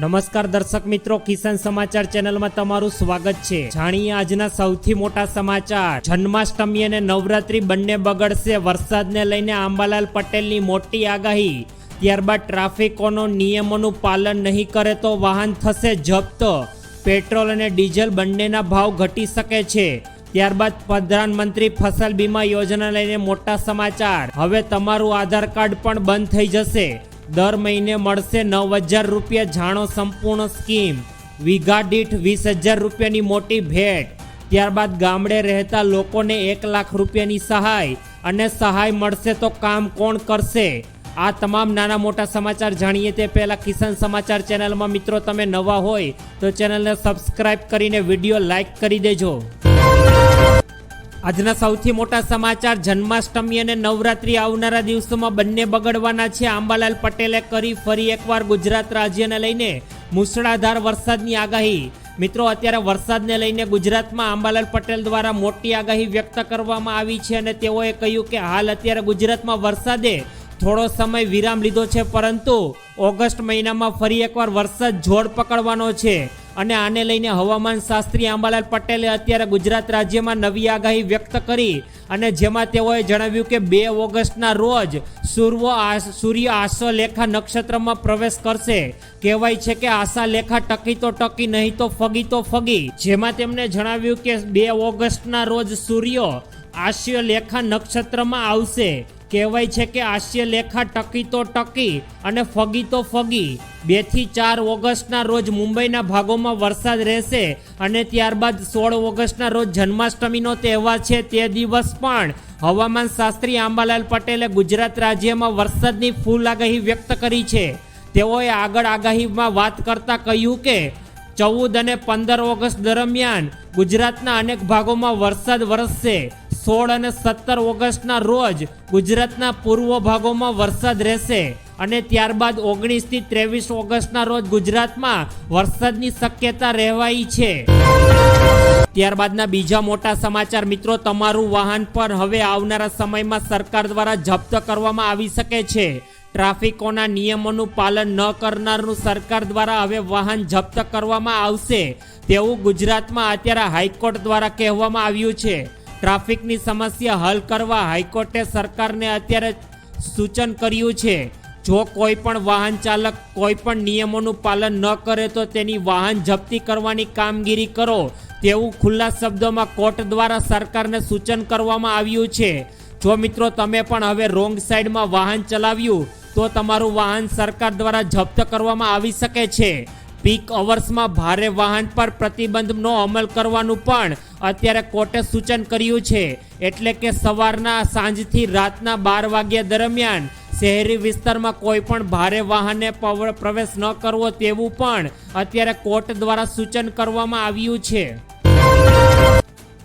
નમસ્કાર દર્શક મિત્રો, કિસાન સમાચાર ચેનલમાં તમારું સ્વાગત છે. જાણીએ આજના સૌથી મોટા સમાચાર. જન્માષ્ટમી અને નવરાત્રી બંને બગડશે. વરસાદને લઈને આંબાલાલ પટેલની મોટી આગાહી. ત્યારબાદ ટ્રાફિકોનો નિયમોનું પાલન નહીં કરે તો વાહન થશે જપ્ત. પેટ્રોલ અને ડીઝલ બંનેના ભાવ ઘટી શકે છે. ત્યારબાદ પ્રધાનમંત્રી ફસલ બીમા યોજના લઈને મોટા સમાચાર. હવે તમારું આધાર કાર્ડ પણ બંધ થઈ જશે. દર મહિને મળશે નવ હજાર રૂપિયા જાણો સંપૂર્ણ સ્કીમ. વીઘા દીઠ વીસ હજાર રૂપિયાની મોટી ભેટ. ત્યારબાદ ગામડે રહેતા લોકોને એક લાખ રૂપિયાની સહાય અને સહાય મળશે તો કામ કોણ કરશે? આ તમામ નાના મોટા સમાચાર જાણીએ તે પહેલાં કિસાન સમાચાર ચેનલમાં મિત્રો તમે નવા હોય તો ચેનલને સબસ્ક્રાઈબ કરીને વીડિયો લાઈક કરી દેજો. આજના સૌથી મોટા સમાચાર, જન્માષ્ટમી અને નવરાત્રી આવનારા દિવસોમાં બંને બગડવાના છે. આંબાલાલ પટેલે કરી ફરી એકવાર ગુજરાત રાજ્યને લઈને મુસળાધાર વરસાદની આગાહી. મિત્રો, અત્યારે વરસાદને લઈને ગુજરાતમાં આંબાલાલ પટેલ દ્વારા મોટી આગાહી વ્યક્ત કરવામાં આવી છે અને તેઓએ કહ્યું કે હાલ અત્યારે ગુજરાતમાં વરસાદે થોડો સમય વિરામ લીધો છે, પરંતુ ઓગસ્ટ મહિનામાં ફરી એકવાર વરસાદ જોડ પકડવાનો છે. અને આને લઈને હવામાન શાસ્ત્રી આંબાલાલ પટેલે અત્યારે ગુજરાત રાજ્યમાં નવી આગાહી વ્યક્ત કરી અને જેમાં તેઓએ જણાવ્યું કે બે ઓગસ્ટના રોજ સૂર્વ આ- સૂર્ય આશા નક્ષત્રમાં પ્રવેશ કરશે. કહેવાય છે કે આશા લેખા ટકી તો ટકી, નહીં તો ફગી તો ફગી. જેમાં તેમણે જણાવ્યું કે બે ઓગસ્ટના રોજ સૂર્ય આશ્ય લેખા નક્ષત્રમાં આવશે. કહેવાય છે કે આશ્ય લેખા ટકી તો ટકી અને ફગી તો ફગી. બેથી ચાર ઓગસ્ટના રોજ મુંબઈના ભાગોમાં વરસાદ રહેશે અને ત્યારબાદ સોળ ઓગસ્ટના રોજ જન્માષ્ટમીનો તહેવાર છે તે દિવસ પણ. હવામાન શાસ્ત્રી આંબાલાલ પટેલે ગુજરાત રાજ્યમાં વરસાદની ફૂલ આગાહી વ્યક્ત કરી છે. તેઓએ આગળ આગાહીમાં વાત કરતા કહ્યું કે, ચૌદ અને પંદર ઓગસ્ટ દરમિયાન ગુજરાતના અનેક ભાગોમાં વરસાદ વરસશે. સોળ અને સત્તર ઓગસ્ટના રોજ ગુજરાતના પૂર્વ ભાગોમાં વરસાદ રહેશે અને ત્યારબાદ ઓગણીસથી ત્રેવીસ ઓગસ્ટના રોજ ગુજરાતમાં વરસાદની શક્યતા રહેવાઈ છે. ત્યારબાદના બીજા મોટા સમાચાર, મિત્રો, તમારું વાહન પર હવે આવનારા સમયમાં સરકાર દ્વારા જપ્ત કરવામાં આવી શકે છે. ટ્રાફિકોના નિયમોનું પાલન ન કરનારનું સરકાર દ્વારા હવે વાહન જપ્ત કરવામાં આવશે. તેવું ગુજરાતમાં અત્યારે હાઈકોર્ટ દ્વારા કહેવામાં આવ્યું છે. ટ્રાફિકની સમસ્યા હલ કરવા હાઈકોર્ટે સરકારને અત્યારે સૂચન કર્યું છે. જો કોઈ પણ વાહન ચાલક કોઈ પણ નિયમોનું પાલન ન કરે તો તેની વાહન જપ્તી કરવાની કામગીરી કરો. તેવું ખુલ્લા શબ્દોમાં કોર્ટ દ્વારા સરકારને સૂચન કરવામાં આવ્યું છે. જો મિત્રો તમે પણ હવે રોંગ સાઈડમાં વાહન ચલાવ્યું, તો તમારું વાહન સરકાર દ્વારા જપ્ત કરવામાં આવી શકે છે. પીક અવર્સમાં ભારે વાહન પર પ્રતિબંધનો અમલ કરવાનું પણ અત્યારે કોર્ટે સૂચન કર્યું છે એટલે કે સવારના સાંજથી રાતના બાર વાગ્યા દરમિયાન શહેરી વિસ્તારમાં કોઈ પણ ભારે વાહને પ્રવેશ ન કરવો તેવું પણ અત્યારે કોર્ટ દ્વારા સૂચન કરવામાં આવ્યું છે.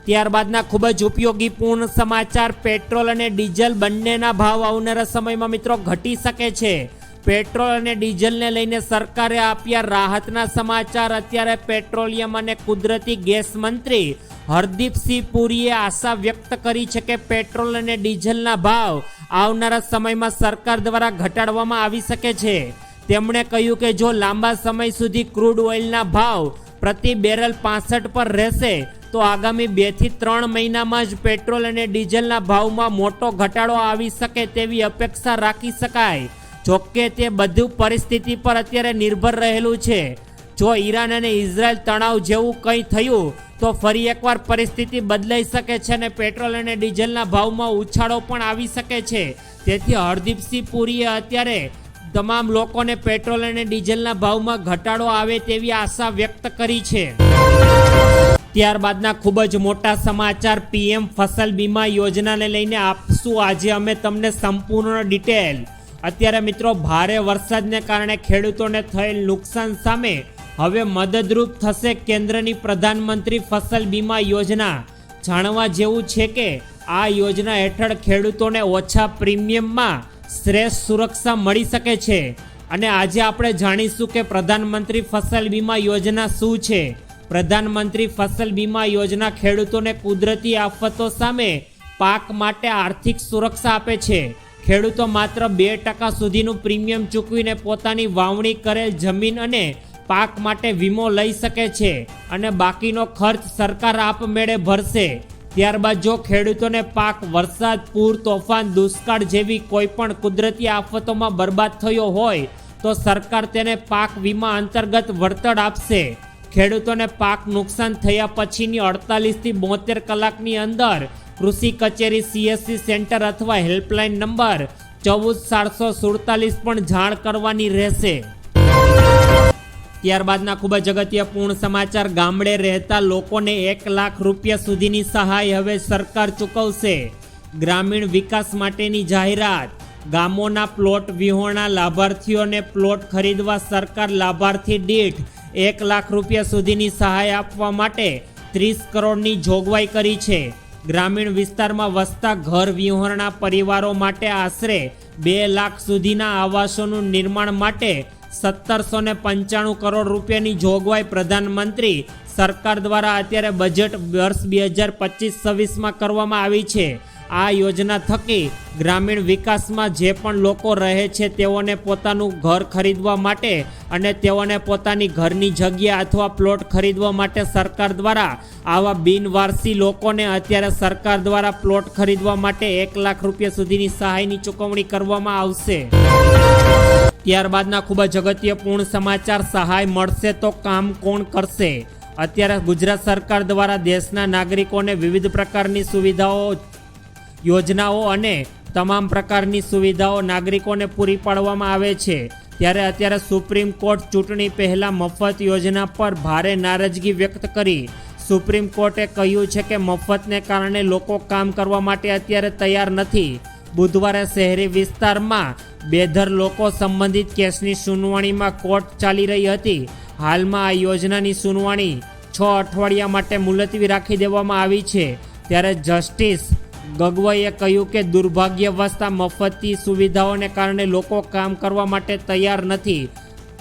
ત્યારબાદના ખૂબ જ ઉપયોગી પૂર્ણ સમાચાર, પેટ્રોલ અને ડીઝલ બંનેના ભાવ આવનારા સમયમાં મિત્રો ઘટી શકે છે. પેટ્રોલ અને ડીઝલને લઈને સરકારે આપ્યા રાહતના સમાચાર. અત્યારે પેટ્રોલિયમ અને કુદરતી ગેસ મંત્રી હરદીપસિંહ પુરીએ આશા વ્યક્ત કરી છે કે પેટ્રોલ અને ડીઝલના ભાવ આવનારા સમયમાં સરકાર દ્વારા ઘટાડવામાં આવી શકે છે. તેમણે કહ્યું કે જો લાંબા સમય સુધી ક્રૂડ ઓઇલના ભાવ પ્રતિ બેરલ પાસઠ પર રહેશે, તો આગામી બેથી ત્રણ મહિનામાં જ પેટ્રોલ અને ડીઝલના ભાવમાં મોટો ઘટાડો આવી શકે તેવી અપેક્ષા રાખી શકાય. જોકે તે બધું પરિસ્થિતિ પર અત્યારે નિર્ભર રહેલું છે. જો ઈરાન અને ઇઝરાયલ તણાવ જેવું કંઈ થયું, તો ફરી એકવાર પરિસ્થિતિ બદલાઈ શકે છે અને પેટ્રોલ અને ડીઝલના ભાવમાં ઉછાળો પણ આવી શકે છે. તેથી હરદીપસિંહ પુરીએ અત્યારે તમામ લોકોને પેટ્રોલ અને ડીઝલના ભાવમાં ઘટાડો આવે તેવી આશા વ્યક્ત કરી છે. ત્યારબાદના ખૂબ જ મોટા સમાચાર, પીએમ ફસલ બીમા યોજનાને લઈને આપશું આજે અમે તમને સંપૂર્ણ ડિટેલ. અત્યારે મિત્રો, ભારે વરસાદને કારણે ખેડૂતોને થયેલ નુકસાન સામે હવે મદદરૂપ થશે કેન્દ્રની પ્રધાનમંત્રી ફસલ બીમા યોજના. જાણવા જેવું છે કે આ યોજના હેઠળ ખેડૂતોને ઓછા પ્રીમિયમમાં શ્રેષ્ઠ સુરક્ષા મળી શકે છે. અને આજે આપણે જાણીશું કે પ્રધાનમંત્રી ફસલ બીમા યોજના શું છે. પ્રધાનમંત્રી ફસલ બીમા યોજના ખેડૂતોને કુદરતી આફતો સામે પાક માટે આર્થિક સુરક્ષા આપે છે. ખેડૂતો માત્ર બે ટકા સુધીનું પ્રીમિયમ ચૂકવીને પોતાની વાવણી કરેલ જમીન અને પાક માટે વીમો લઈ શકે છે અને બાકીનો ખર્ચ સરકાર આપમેળે ભરશે. ત્યારબાદ જો ખેડૂતોને પાક વરસાદ, પૂર, તોફાન, દુષ્કાળ જેવી કોઈ પણ કુદરતી આફતોમાં બરબાદ થયો હોય, તો સરકાર તેને પાક વીમા અંતર્ગત વળતર આપશે. ખેડૂતોને પાક નુકસાન થયા પછીની અડતાલીસથી બોતેર કલાકની અંદર કૃષિ કચેરી સીએસસી સેન્ટર અથવા હેલ્પલાઇન નંબર ચૌદ સાતસો સુડતાલીસ પણ જાણ કરવાની રહેશે. ત્યારબાદના ખૂબ જ અગત્યપૂર્ણ સમાચાર. ગામડે રહેતા લોકોને એક લાખ રૂપિયા સુધીની સહાય હવે સરકાર ચૂકવશે. ગ્રામીણ વિકાસ માટેની જાહેરાત. ગામોના પ્લોટ વિહોણા લાભાર્થીઓને પ્લોટ ખરીદવા સરકાર લાભાર્થી દીઠ એક લાખ રૂપિયા સુધીની સહાય આપવા માટે ત્રીસ કરોડની જોગવાઈ કરી છે. ગ્રામીણ વિસ્તારમાં વસતા ઘર વિહોરણા પરિવારો માટે આશરે બે લાખ સુધીના આવાસોનું નિર્માણ માટે સત્તરસો ને પંચાણું કરોડ રૂપિયાની જોગવાઈ પ્રધાનમંત્રી સરકાર દ્વારા અત્યારે બજેટ વર્ષ બે હજાર પચીસ છવ્વીસમાં કરવામાં આવી છે. આ યોજના થકી ગ્રામીણ વિકાસમાં જે પણ લોકો રહે છે તેઓને પોતાનું ઘર ખરીદવા માટે અને તેઓને પોતાની ઘરની જગ્યા અથવા પ્લોટ ખરીદવા માટે સરકાર દ્વારા આવા બિનવારસી લોકોને અત્યારે સરકાર દ્વારા પ્લોટ ખરીદવા માટે એક લાખ રૂપિયા સુધીની સહાયની ચૂકવણી કરવામાં આવશે. ત્યારબાદના ખૂબ જ અગત્યપૂર્ણ સમાચાર સહાય મળશે તો કામ કોણ કરશે? અત્યારે ગુજરાત સરકાર દ્વારા દેશના નાગરિકોને વિવિધ પ્રકારની સુવિધાઓ, યોજનાઓ અને તમામ પ્રકારની સુવિધાઓ નાગરિકોને પૂરી પાડવામાં આવે છે. ત્યારે અત્યારે સુપ્રીમ કોર્ટ ચૂંટણી પહેલાં મફત યોજના પર ભારે નારાજગી વ્યક્ત કરી. સુપ્રીમ કોર્ટે કહ્યું છે કે મફતને કારણે લોકો કામ કરવા માટે અત્યારે તૈયાર નથી. બુધવારે શહેરી વિસ્તારમાં બેધર લોકો સંબંધિત કેસની સુનાવણીમાં કોર્ટ ચાલી રહી હતી. હાલમાં આ યોજનાની સુનાવણી છ અઠવાડિયા માટે મુલતવી રાખી દેવામાં આવી છે. ત્યારે જસ્ટિસ ગગવાઈએ કહ્યું કે દુર્ભાગ્યવસ્થા મફતની સુવિધાઓને કારણે લોકો કામ કરવા માટે તૈયાર નથી.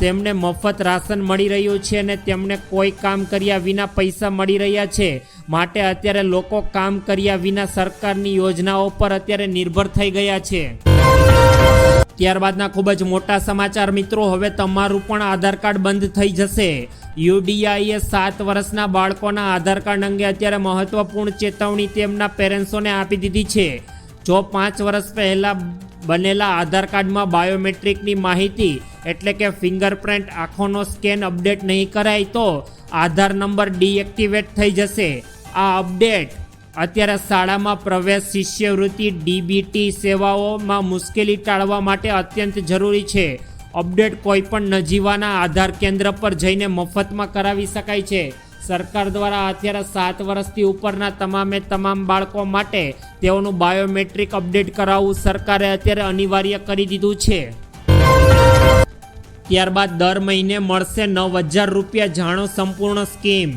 તેમને મફત રાશન મળી રહ્યું છે અને તેમને કોઈ કામ કર્યા વિના પૈસા મળી રહ્યા છે. માટે અત્યારે લોકો કામ કર્યા વિના સરકારની યોજનાઓ પર અત્યારે નિર્ભર થઈ ગયા છે. ત્યારબાદના ખૂબ જ મોટા સમાચાર મિત્રો, હવે તમારું પણ આધાર કાર્ડ બંધ થઈ જશે. યુડીઆઈએ સાત વર્ષના બાળકોના આધાર કાર્ડ અંગે અત્યારે મહત્વપૂર્ણ ચેતવણી તેમના પેરેન્ટ્સોને આપી દીધી છે. જો પાંચ વર્ષ પહેલાં બનેલા આધાર કાર્ડમાં બાયોમેટ્રિકની માહિતી, એટલે કે ફિંગરપ્રિન્ટ, આંખોનો સ્કેન અપડેટ નહીં કરાય તો આધાર નંબર ડીએક્ટિવેટ થઈ જશે. આ અપડેટ અત્યારે શાળામાં પ્રવેશ શિષ્યવૃત્તિ ડીબીટી સેવાઓમાં મુશ્કેલી ટાળવા માટે અત્યંત જરૂરી છે. અપડેટ કોઈ પણ નજીવાના આધાર કેન્દ્ર પર જઈને મફતમાં કરાવી શકાય છે. સરકાર દ્વારા અત્યારે સાત વર્ષથી ઉપરના તમામે તમામ બાળકો માટે તેઓનું બાયોમેટ્રિક અપડેટ કરાવવું સરકારે અત્યારે અનિવાર્ય કરી દીધું છે. ત્યારબાદ દર મહિને મળશે નવ હજાર રૂપિયા જાણો સંપૂર્ણ scheme.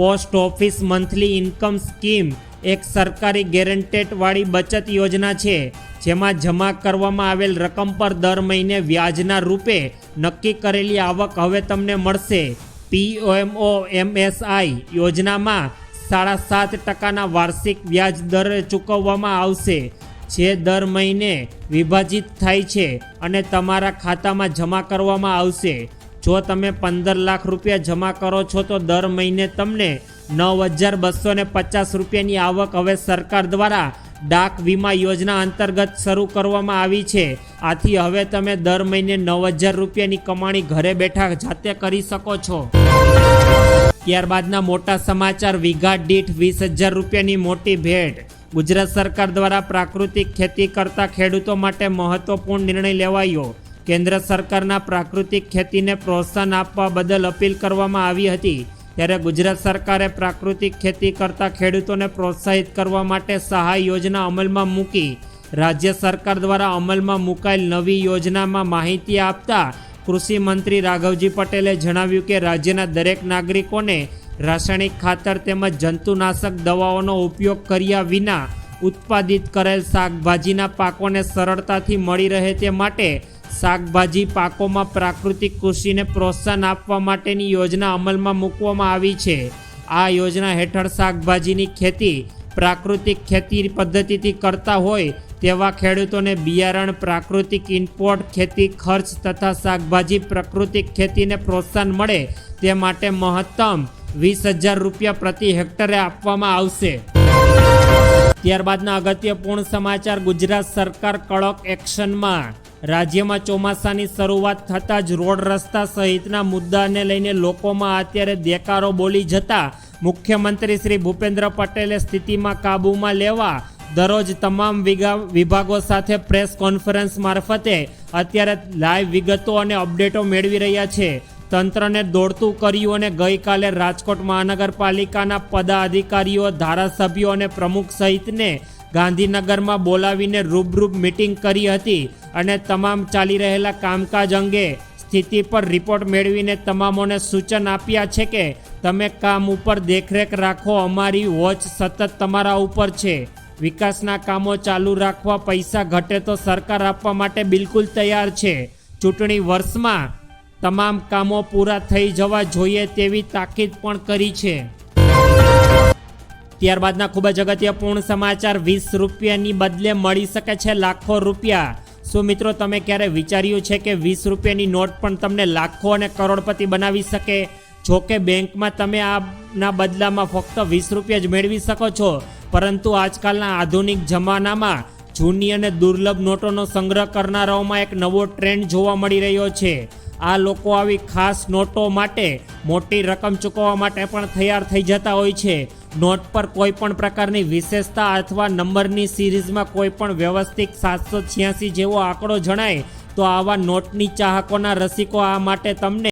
Post office monthly income scheme એક સરકારી ગેરંટેડવાળી બચત યોજના છે, જેમાં જમા કરવામાં આવેલ રકમ પર દર મહિને વ્યાજના રૂપે નક્કી કરેલી આવક હવે તમને મળશે. પીઓએમઓ એમએસઆઈ યોજનામાં સાડા સાત ટકાના વાર્ષિક વ્યાજ દર ચૂકવવામાં આવશે, જે દર મહિને વિભાજિત થાય છે અને તમારા ખાતામાં જમા કરવામાં આવશે. જો તમે પંદર લાખ રૂપિયા જમા કરો છો, તો દર મહિને તમને નવ હજાર બસો ને પચાસ રૂપિયાની આવક હવે સરકાર દ્વારા ડાક વીમા યોજના અંતર્ગત શરૂ કરવામાં આવી છે. આથી હવે તમે દર મહિને નવ હજાર રૂપિયાની કમાણી ઘરે બેઠા જાતે કરી શકો છો. ત્યારબાદના મોટા સમાચાર, વીઘા દીઠ વીસ હજાર રૂપિયાની મોટી ભેટ. ગુજરાત સરકાર દ્વારા પ્રાકૃતિક ખેતી કરતા ખેડૂતો માટે મહત્વપૂર્ણ નિર્ણય લેવાયો. કેન્દ્ર સરકારના પ્રાકૃતિક ખેતીને પ્રોત્સાહન આપવા બદલ અપીલ કરવામાં આવી હતી. ત્યારે ગુજરાત સરકારે પ્રાકૃતિક ખેતી કરતા ખેડૂતોને પ્રોત્સાહિત કરવા માટે સહાય યોજના અમલમાં મૂકી, રાજ્ય સરકાર દ્વારા અમલમાં મુકાયેલ નવી યોજનામાં માહિતી આપતા કૃષિ મંત્રી રાઘવજી પટેલે જણાવ્યું કે રાજ્યના દરેક નાગરિકોને રાસાયણિક ખાતર તેમજ જંતુનાશક દવાઓનો ઉપયોગ કર્યા વિના ઉત્પાદિત કરેલ શાકભાજીના પાકોને સરળતાથી મળી રહે તે માટે શાકભાજી પાકોમાં પ્રાકૃતિક કૃષિને પ્રોત્સાહન આપવા માટેની યોજના અમલમાં મૂકવામાં આવી છે. આ યોજના હેઠળ શાકભાજીની ખેતી પ્રાકૃતિક ખેતી પદ્ધતિથી કરતા હોય તેવા ખેડૂતોને બિયારણ, પ્રાકૃતિક ઇનપોર્ટ ખેતી, ખર્ચ તથા શાકભાજી પ્રાકૃતિક ખેતીને પ્રોત્સાહન મળે તે માટે મહત્તમ વીસ હજાર રૂપિયા પ્રતિ હેક્ટરે આપવામાં આવશે. ત્યારબાદના અગત્યપૂર્ણ સમાચાર ગુજરાત સરકાર કડક એક્શનમાં રાજ્યમાં ચોમાસાની શરૂઆત થતાં જ રોડ રસ્તા સહિતના મુદ્દાને લઈને લોકોમાં અત્યારે દેકારો બોલી જતા મુખ્યમંત્રી શ્રી ભૂપેન્દ્ર પટેલે સ્થિતિમાં કાબૂમાં લેવા દરરોજ તમામ વિભાગો સાથે પ્રેસ કોન્ફરન્સ મારફતે અત્યારે લાઈવ વિગતો અને અપડેટો મેળવી રહ્યા છે. તંત્રને દોડતું કર્યું અને ગઈકાલે રાજકોટ મહાનગરપાલિકાના પદાધિકારીઓ, ધારાસભ્યો અને પ્રમુખ સહિતને ગાંધીનગરમાં બોલાવીને રૂબરૂબ મિટિંગ કરી હતી અને તમામ ચાલી રહેલા કામકાજ અંગે સ્થિતિ પર રિપોર્ટ મેળવીને તમામોને સૂચન આપ્યા છે કે તમે કામ ઉપર દેખરેખ રાખો, અમારી વોચ સતત તમારા ઉપર છે. વિકાસના કામો ચાલુ રાખવા પૈસા ઘટે તો સરકાર આપવા માટે બિલકુલ તૈયાર છે. ચૂંટણી વર્ષમાં તમામ કામો પૂરા થઈ જવા જોઈએ તેવી તાકીદ પણ કરી છે. ત્યારબાદના ખૂબ જ અગત્યપૂર્ણ સમાચાર, વીસ રૂપિયાની બદલે મળી શકે છે લાખો રૂપિયા. શું મિત્રો તમે ક્યારે વિચાર્યું છે કે વીસ રૂપિયાની નોટ પણ તમને લાખો અને કરોડપતિ બનાવી શકે? જો કે બેંકમાં તમે આના બદલામાં ફક્ત વીસ રૂપિયા જ મેળવી શકો છો. પરંતુ આજકાલના આધુનિક જમાનામાં જૂની અને દુર્લભ નોટોનો સંગ્રહ કરનારાઓમાં એક નવો ટ્રેન્ડ જોવા મળી રહ્યો છે. આ લોકો આવી ખાસ નોટો માટે મોટી રકમ ચૂકવવા માટે પણ તૈયાર થઈ જતા હોય છે. નોટ પર કોઈ પણ પ્રકારની વિશેષતા અથવા નંબરની સિરીઝમાં કોઈ પણ વ્યવસ્થિત સાતસો છ્યાસી જેવો આંકડો જણાય, તો આવા નોટની ચાહકોના રસિકો આ માટે તમને